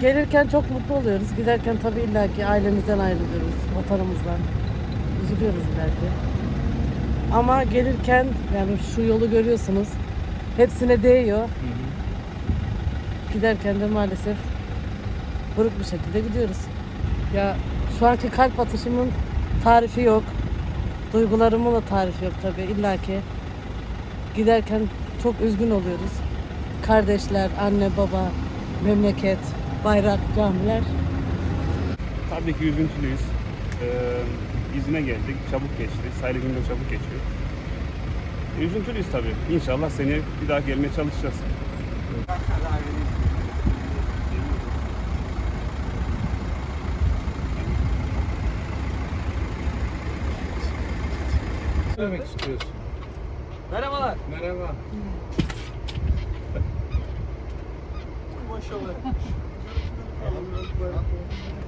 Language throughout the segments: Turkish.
gelirken çok mutlu oluyoruz. Giderken tabii illaki ailemizden ayrılıyoruz, vatanımızdan. Üzülüyoruz illaki. Ama gelirken yani şu yolu görüyorsunuz. Hepsine değiyor. Giderken de maalesef buruk bir şekilde gidiyoruz. Ya şu anki kalp atışımın tarifi yok. Duygularımın da tarifi yok tabii illaki. Giderken çok üzgün oluyoruz. Kardeşler, anne, baba, memleket, bayrak, camiler. Tabii ki üzüntülüyüz. Ee, izine geldik. Çabuk geçti. Sayılı günler çabuk geçiyor. Üzüntülüyüz tabii. İnşallah seneye bir daha gelmeye çalışacağız. söylemek istiyorsun? Merhabalar. Merhaba.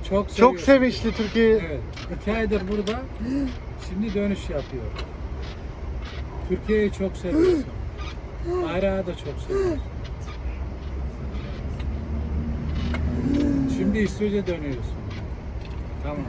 Çok Çok seviyorum. sevinçli Türkiye. Evet. İki aydır burada. Şimdi dönüş yapıyor. Türkiye'yi çok seviyorsun. Bayrağı da çok seviyorsun. Şimdi İsveç'e dönüyorsun. Tamam.